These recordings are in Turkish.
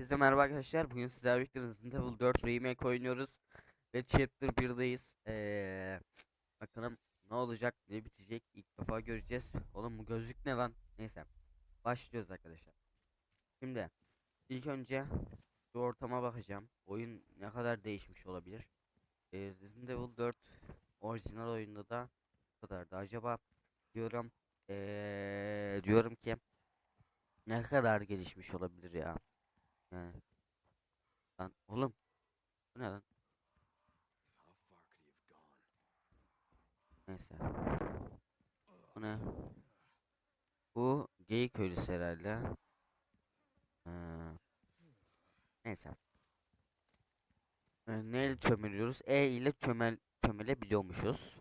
Herkese merhaba arkadaşlar. Bugün sizlerle birlikte Resident Evil 4 Remake oynuyoruz. Ve Chapter 1'deyiz. Ee, bakalım ne olacak, ne bitecek ilk defa göreceğiz. Oğlum bu gözlük ne lan? Neyse. Başlıyoruz arkadaşlar. Şimdi ilk önce şu ortama bakacağım. Oyun ne kadar değişmiş olabilir. Ee, Resident Evil 4 orijinal oyunda da bu kadardı. Acaba diyorum ee, diyorum ki ne kadar gelişmiş olabilir ya. Yani. Lan oğlum. Bu ne lan? Neyse. Bu ne? Bu geyik köylüsü herhalde. Ee, neyse. Ee, neyle çömeliyoruz? E ile çömel çömelebiliyormuşuz.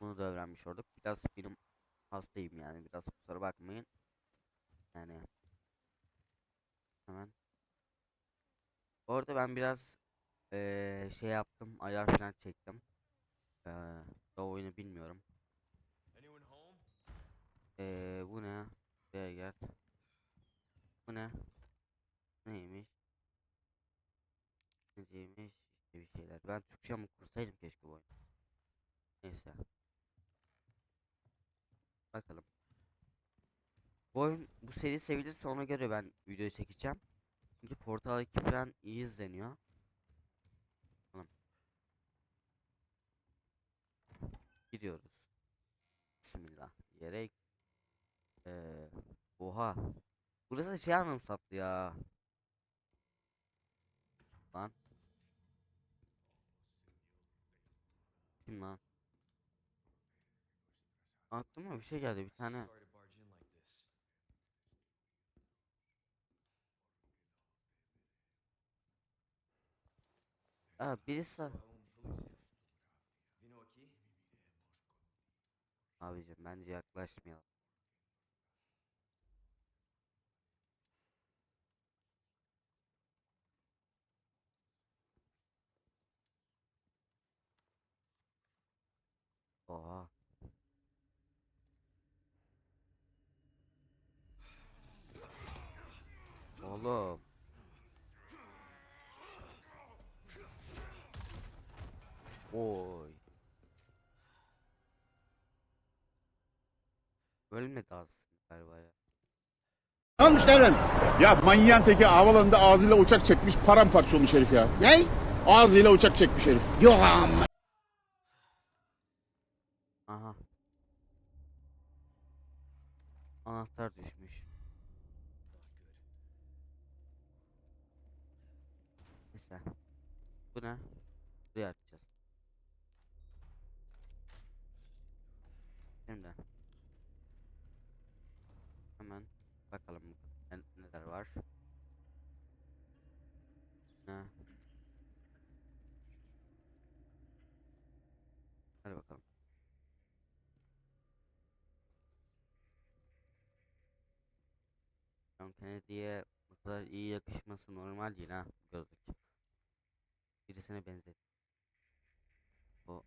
Bunu da öğrenmiş olduk. Biraz benim hastayım yani. Biraz kusura bakmayın. Yani hemen Bu arada ben biraz eee, şey yaptım, ayar falan çektim. Eee o oyunu bilmiyorum. Eee bu ne? Buraya gel. Bu ne? Neymiş? Neymiş? İşte bir şeyler. Ben Türkçe mi kursaydım keşke bu oyunu. Neyse. Bakalım. Bu oyun, bu seri sevilirse ona göre ben video çekeceğim. Çünkü Portal 2 falan iyi izleniyor. Bakalım. Gidiyoruz. Bismillah diyerek. Ee, oha. Burası şey anımsattı ya. Lan. Kim lan? Aklıma bir şey geldi bir tane. Aa birisi Abicim bence yaklaşmayalım. Oha. Oğlum. Oy. Ölmedi aslında galiba ya. Olmuş lan. Ya manyağın teki havalanında ağzıyla uçak çekmiş paramparça olmuş herif ya. Ne? Ağzıyla uçak çekmiş herif. Yok amma. Aha. Anahtar düşmüş. Neyse. Bu ne? Buraya açacağız. Şimdi. Hemen bakalım ne, neler var. Ne? Hadi bakalım. John Kennedy'ye bu kadar iyi yakışması normal değil ha bu gözlük. Birisine benzer. O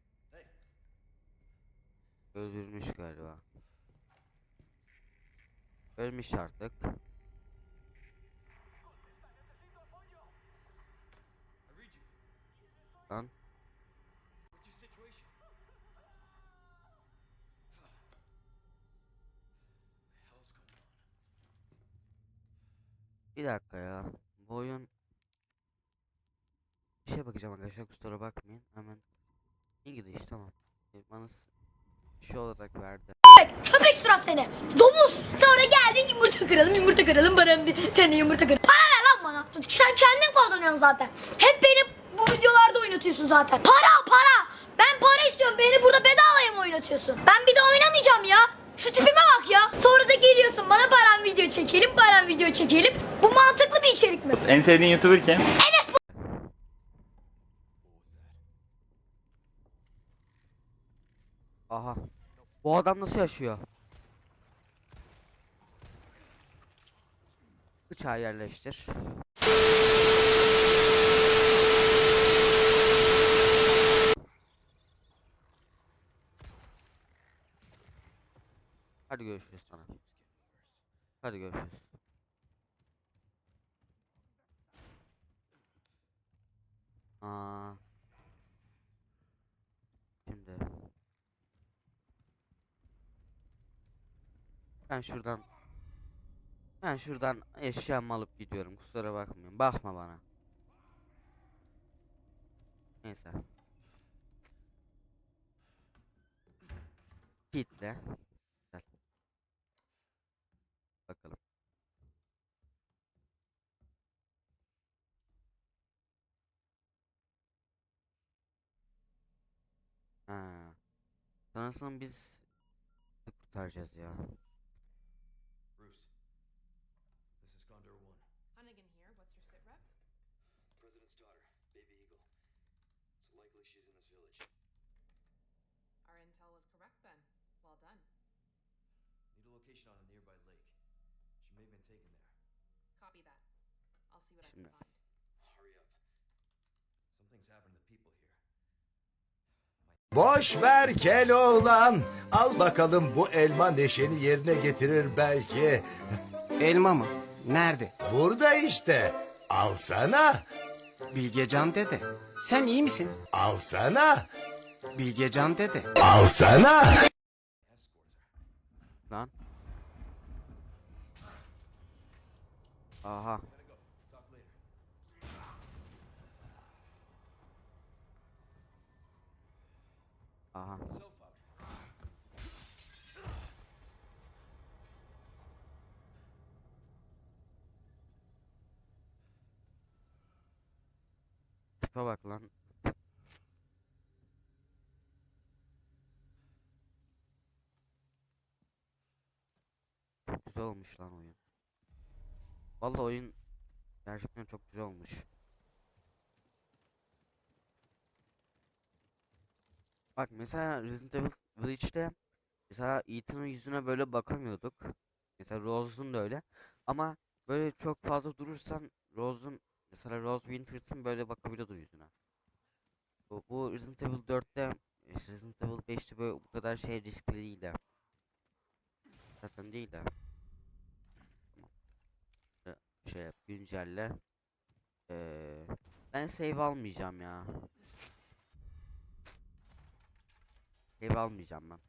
öldürmüş galiba. Ölmüş artık. Lan bir dakika ya. Bu oyun bir şey bakacağım arkadaşlar kusura bakmayın. Hemen İngiliz tamam. E, Bana şu olarak verdi. Köpek surat seni. Domuz. Sonra geldin yumurta kıralım yumurta kıralım bana bir sen de yumurta kır. Para ver lan bana. Sen kendin kazanıyorsun zaten. Hep beni bu videolarda oynatıyorsun zaten. Para para. Ben para istiyorum. Beni burada bedavaya mı oynatıyorsun? Ben bir de oynamayacağım ya. Şu tipime bak ya. Sonra da geliyorsun bana param video çekelim, param video çekelim. Bu mantıklı bir içerik mi? En sevdiğin YouTuber kim? Aha. Bu adam nasıl yaşıyor? Bıçağı yerleştir. Hadi görüşürüz sana. Hadi görüşürüz. Aa. Şimdi. Ben şuradan ben şuradan eşyamı alıp gidiyorum. Kusura bakmayın. Bakma bana. Neyse. Git Kitle. Sanırsam biz kurtaracağız ya. Bruce, this is Condor One. Hunnigan here. What's your sit rep? President's daughter, Baby Eagle. It's likely she's in this village. Our intel was correct then. Well done. Need a location on a nearby lake. She may have been taken there. Copy that. I'll see what I can find. Hurry up. Something's happened to the people here. Boş ver Keloğlan. Al bakalım bu elma neşeni yerine getirir belki. Elma mı? Nerede? Burada işte. Alsana. Bilgecan dede. Sen iyi misin? Alsana. Bilgecan dede. Alsana. Lan. Aha. Aha. Tipe bak lan. Çok güzel olmuş lan oyun. Vallahi oyun gerçekten çok güzel olmuş. Bak mesela Resident Evil Village'de mesela Ethan'ın yüzüne böyle bakamıyorduk. Mesela Rose'un da öyle. Ama böyle çok fazla durursan Rose'un mesela Rose Winters'ın böyle bakabiliyordu yüzüne. Bu, bu Resident Evil 4'te işte Resident Evil 5'te böyle bu kadar şey riskli değildi. Zaten değil de. Tamam. Şey yap güncelle. Ee, ben save almayacağım ya. Save almayacağım ben.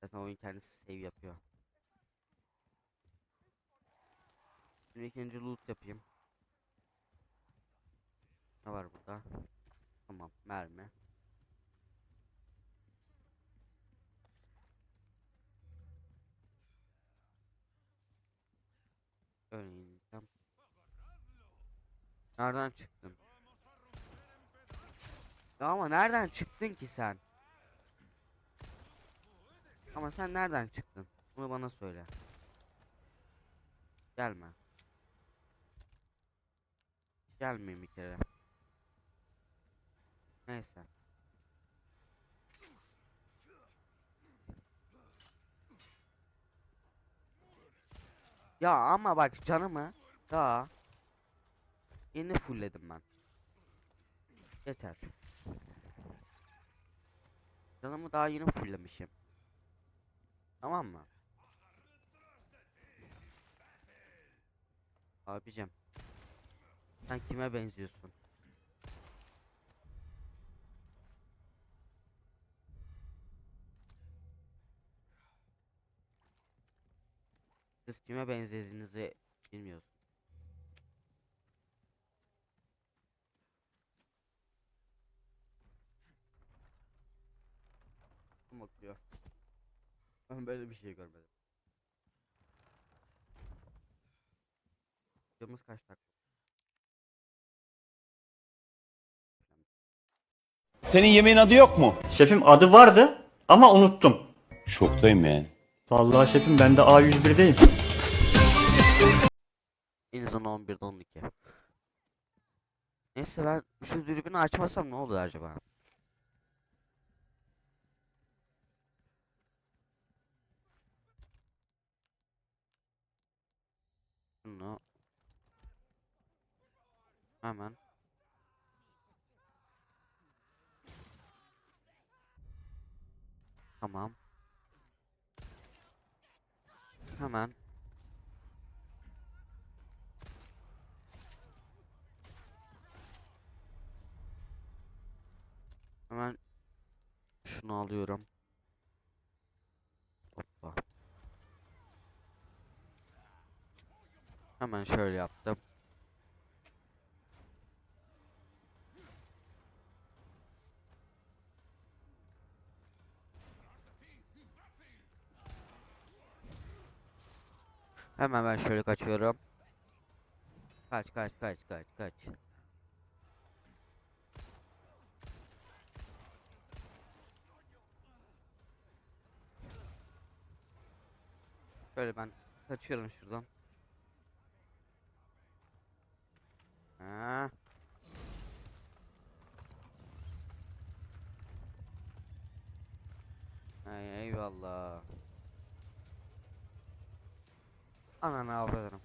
Zaten oyun kendisi save yapıyor. Şimdi ikinci loot yapayım. Ne var burada? Tamam mermi. İneceğim. Nereden çıktın? Ya ama nereden çıktın ki sen? Ama sen nereden çıktın? Bunu bana söyle. Gelme. Gelmeyin bir kere. Neyse. Ya ama bak canımı daha yeni fullledim ben. Yeter. Canımı daha yeni fulllemişim. Tamam mı? Abicim. Sen kime benziyorsun? Siz kime benzediğinizi bilmiyorsun. Kim bakıyor? Ben böyle bir şey görmedim. Videomuz kaç dakika? Senin yemeğin adı yok mu? Şefim adı vardı ama unuttum. Şoktayım yani. Vallahi şefim ben de A101'deyim. En azından 11'de 12. Neyse ben şu dürbünü açmasam ne olur acaba? Şunu hemen Tamam. Hemen Hemen şunu alıyorum. Hemen şöyle yaptım. Hemen ben şöyle kaçıyorum. Kaç kaç kaç kaç kaç. Şöyle ben kaçıyorum şuradan. Ha. Ay eyvallah. Ananı avradarım.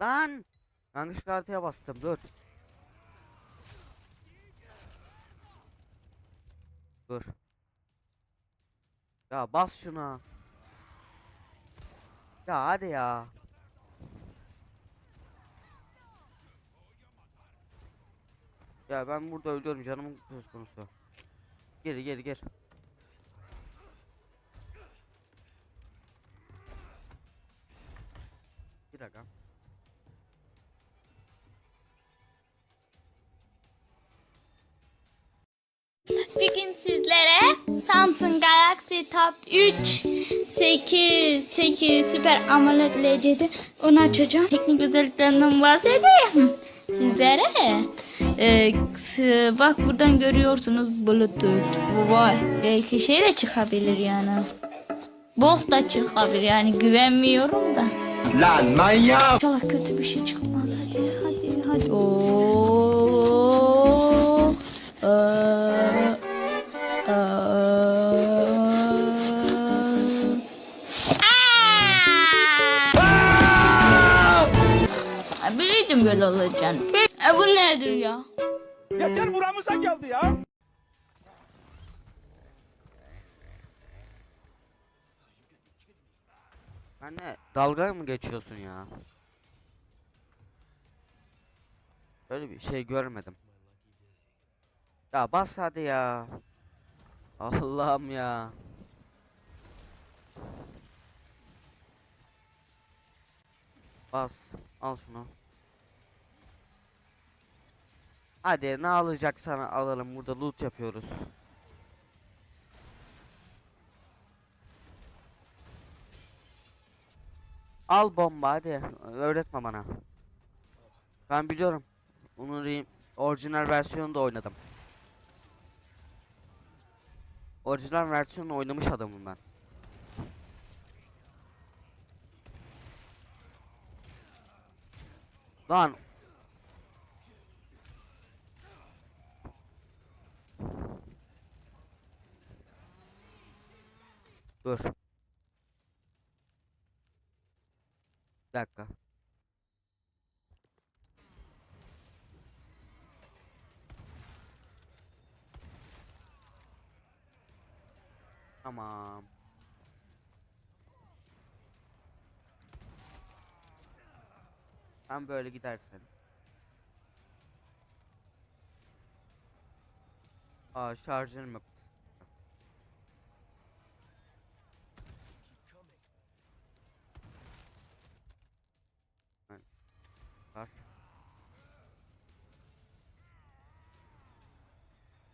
Lan! Yanlışlıkla haritaya bastım dur. Dur. Ya bas şuna. Ya hadi ya. Ya ben burada ölüyorum canımın söz konusu. Geri geri geri. Bir dakika. Bugün sizlere Samsung Galaxy Tab 3 8 8 Super AMOLED LCD onu açacağım. Teknik özelliklerinden bahsedeyim sizlere. Ee, bak buradan görüyorsunuz Bluetooth. Bu var. Belki şey de çıkabilir yani. Bolt da çıkabilir yani güvenmiyorum da. Lan manyak! İnşallah kötü bir şey çıkmaz. Hadi hadi hadi. Oo. Ee. Böyle olacağını. E, bu nedir ya? Yeter buramıza geldi ya. Anne dalga mı geçiyorsun ya? Böyle bir şey görmedim. Ya bas hadi ya. Allah'ım ya. Bas. Al şunu. Hadi ne alacaksan alalım. Burada loot yapıyoruz. Al bomba hadi. Öğretme bana. Ben biliyorum. Re- orijinal versiyonunu da oynadım. Orijinal versiyonunu oynamış adamım ben. Lan. Dur. Bir dakika. Tamam. Sen böyle gidersen. Aa şarjörüm yok.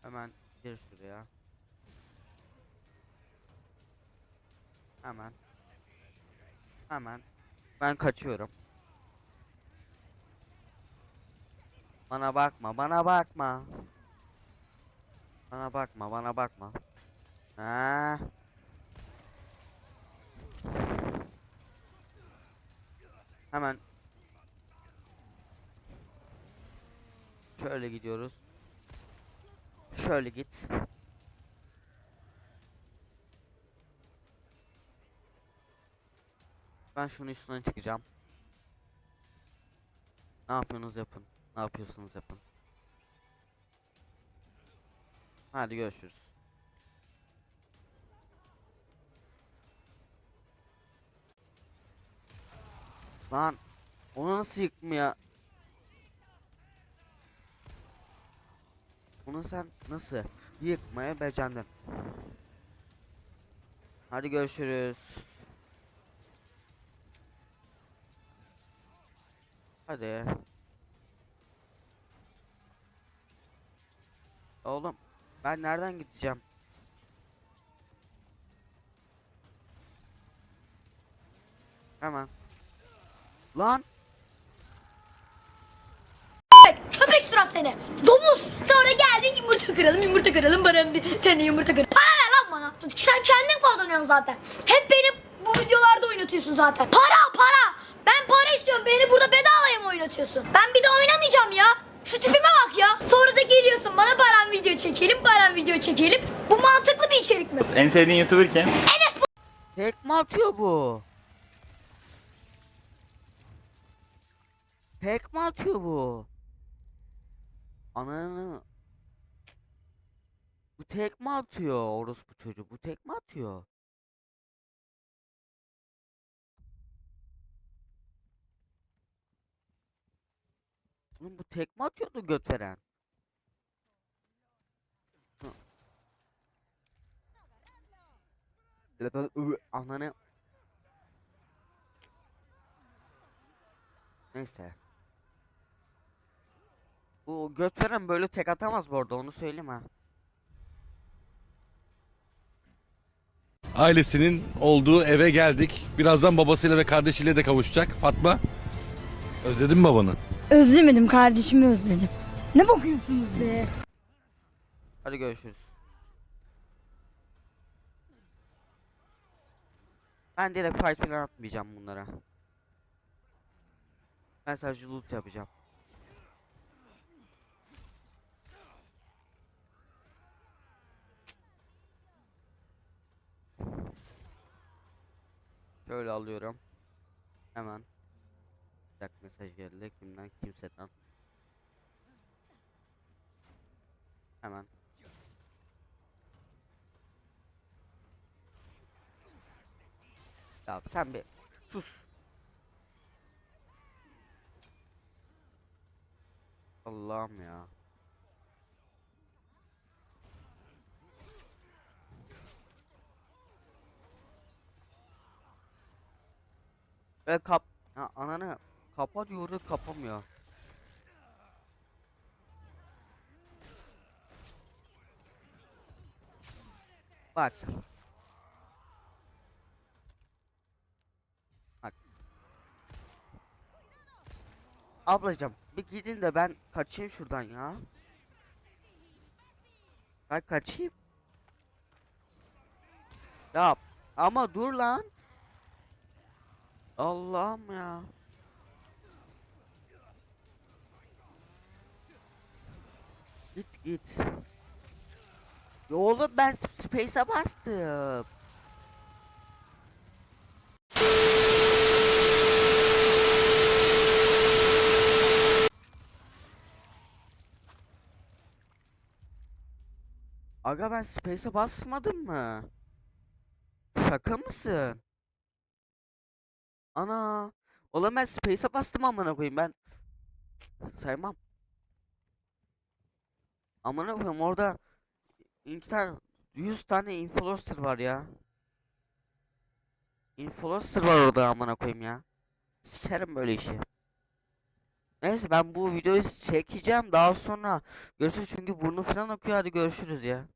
Hemen gir şuraya. Hemen. Hemen. Ben kaçıyorum. Bana bakma, bana bakma. Bana bakma, bana bakma. Ha. Hemen. Şöyle gidiyoruz. Şöyle git. Ben şunun üstüne çıkacağım. Ne yapıyorsunuz yapın. Ne yapıyorsunuz yapın. Hadi görüşürüz. Lan onu nasıl yıkmaya? Bunu sen nasıl yıkmaya becerdin? Hadi görüşürüz. Hadi. Oğlum ben nereden gideceğim? Hemen. Lan. Surat seni. Domuz. Sonra geldin yumurta kıralım, yumurta kıralım bana bir sen de yumurta kır. Para ver lan bana. Sen kendin kazanıyorsun zaten. Hep beni bu videolarda oynatıyorsun zaten. Para para. Ben para istiyorum. Beni burada bedavaya mı oynatıyorsun? Ben bir de oynamayacağım ya. Şu tipime bak ya. Sonra da geliyorsun bana param video çekelim, param video çekelim. Bu mantıklı bir içerik mi? En sevdiğin YouTuber kim? tekme atıyor bu. Tekme atıyor bu. Ananı. Bu tekme atıyor orospu çocuğu. Bu tekme atıyor. Oğlum bu tekme atıyordu göt veren. Ananı. Neyse. Bu göt veren böyle tek atamaz bu arada onu söyleyeyim ha. Ailesinin olduğu eve geldik. Birazdan babasıyla ve kardeşiyle de kavuşacak. Fatma, özledin mi babanı? Özlemedim kardeşimi özledim. Ne bakıyorsunuz be? Hadi görüşürüz. Ben direkt fight falan atmayacağım bunlara. Ben sadece loot yapacağım. Şöyle alıyorum. Hemen. Bir dakika mesaj geldi. Kimden? Kimseden. Hemen. Ya sen bir sus. Allah'ım ya. Ve kap ha, ananı kapa diyoruz kapamıyor. Bak. Bak. Ablacım bir gidin de ben kaçayım şuradan ya. Ben kaçayım. Ya ama dur lan. Allah'ım ya. Git git. Oğlum ben sp- space'e bastım. Aga ben space'e basmadım mı? Şaka mısın? Ana. Oğlum ben space'e bastım amına koyayım ben. Saymam. Amına koyayım orada iki tane 100 tane influencer var ya. Influencer var orada amına koyayım ya. Sikerim böyle işi. Neyse ben bu videoyu çekeceğim daha sonra görüşürüz çünkü burnu falan akıyor hadi görüşürüz ya.